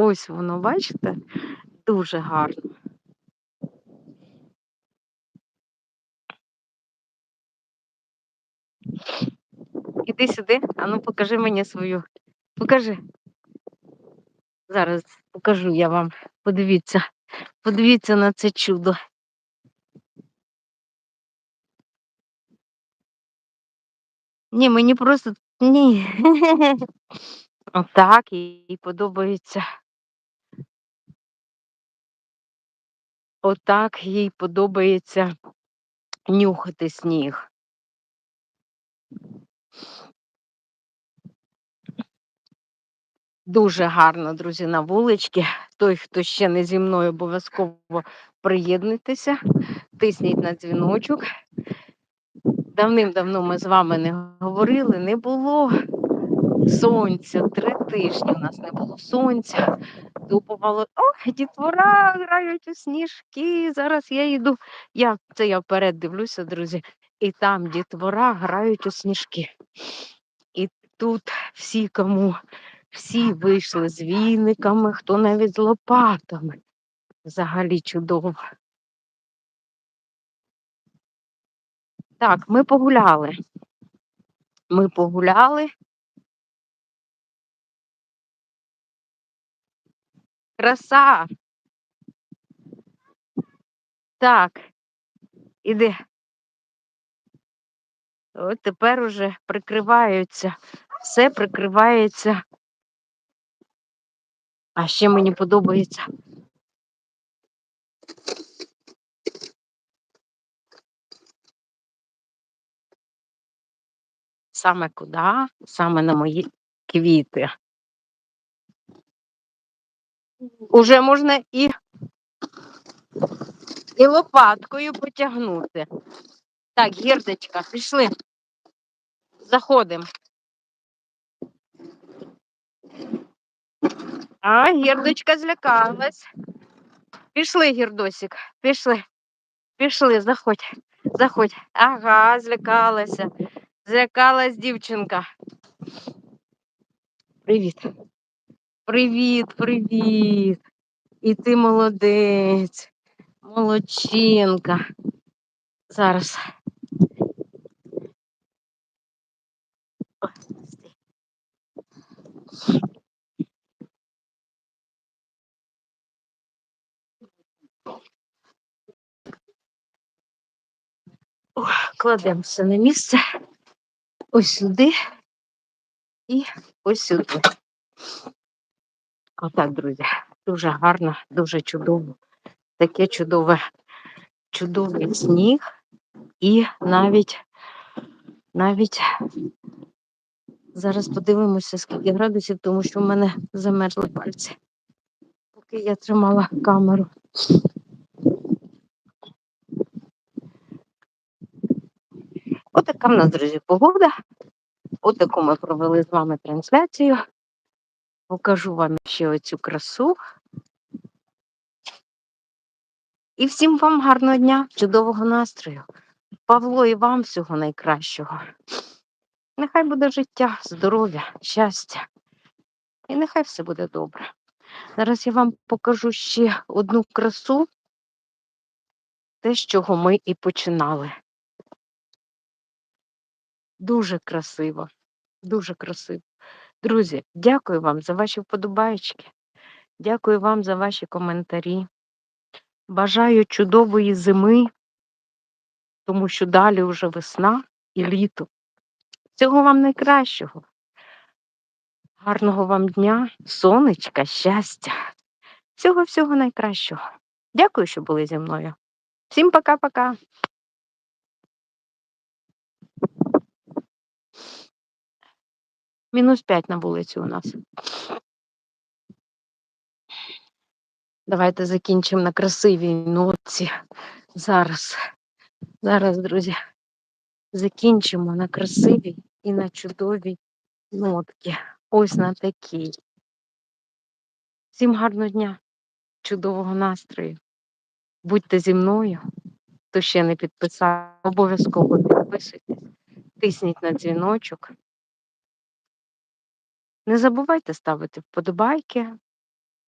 Ось воно, бачите? Дуже гарно. Іди сюди, а ну покажи мені свою. Покажи. Зараз покажу я вам. Подивіться. Подивіться на це чудо. Ні, мені просто ні. Отак їй подобається. Отак їй подобається нюхати сніг. Дуже гарно, друзі, на вулички. Той, хто ще не зі мною, обов'язково приєднуйтеся, тисніть на дзвіночок. Давним-давно ми з вами не говорили, не було сонця. Три тижні у нас не було сонця. Дубувало, ох, дітвора грають у сніжки. Зараз я йду. Я це я вперед дивлюся, друзі, і там дітвора грають у сніжки. І тут всі, кому всі вийшли з війниками, хто навіть з лопатами. Взагалі чудово. Так, ми погуляли. Ми погуляли. Краса. Так, іди. От тепер уже прикриваються. Все прикривається. А ще мені подобається. Саме куди? Саме на мої квіти. Уже можна і і лопаткою потягнути. Так, гірдочка, пішли. Заходимо. А, гірдочка злякалась. Пішли, гірдосик, пішли. Пішли, заходь, заходь. Ага, злякалася. Злякалась дівчинка. Привіт. Привіт, привіт. І ти молодець, молодчинка. Зараз. Кладемо все на місце. Ось сюди і ось сюди. Отак, друзі, дуже гарно, дуже чудово. Таке чудове, чудовий сніг і навіть, навіть зараз подивимося, скільки градусів, тому що в мене замерзли пальці, поки я тримала камеру. Отака в нас, друзі, погода. Отаку ми провели з вами трансляцію. Покажу вам ще оцю красу. І всім вам гарного дня, чудового настрою. Павло і вам всього найкращого. Нехай буде життя, здоров'я, щастя. І нехай все буде добре. Зараз я вам покажу ще одну красу, те, з чого ми і починали. Дуже красиво, дуже красиво. Друзі, дякую вам за ваші вподобайки. Дякую вам за ваші коментарі. Бажаю чудової зими, тому що далі вже весна і літо. Всього вам найкращого. Гарного вам дня, сонечка, щастя. Всього-всього найкращого. Дякую, що були зі мною. Всім пока-пока. Мінус 5 на вулиці у нас. Давайте закінчимо на красивій нотці. Зараз, зараз, друзі, закінчимо на красивій і на чудовій нотки. Ось на такій. Всім гарного дня, чудового настрою. Будьте зі мною, хто ще не підписав, обов'язково підписуйтесь, тисніть на дзвіночок. Не забувайте ставити вподобайки,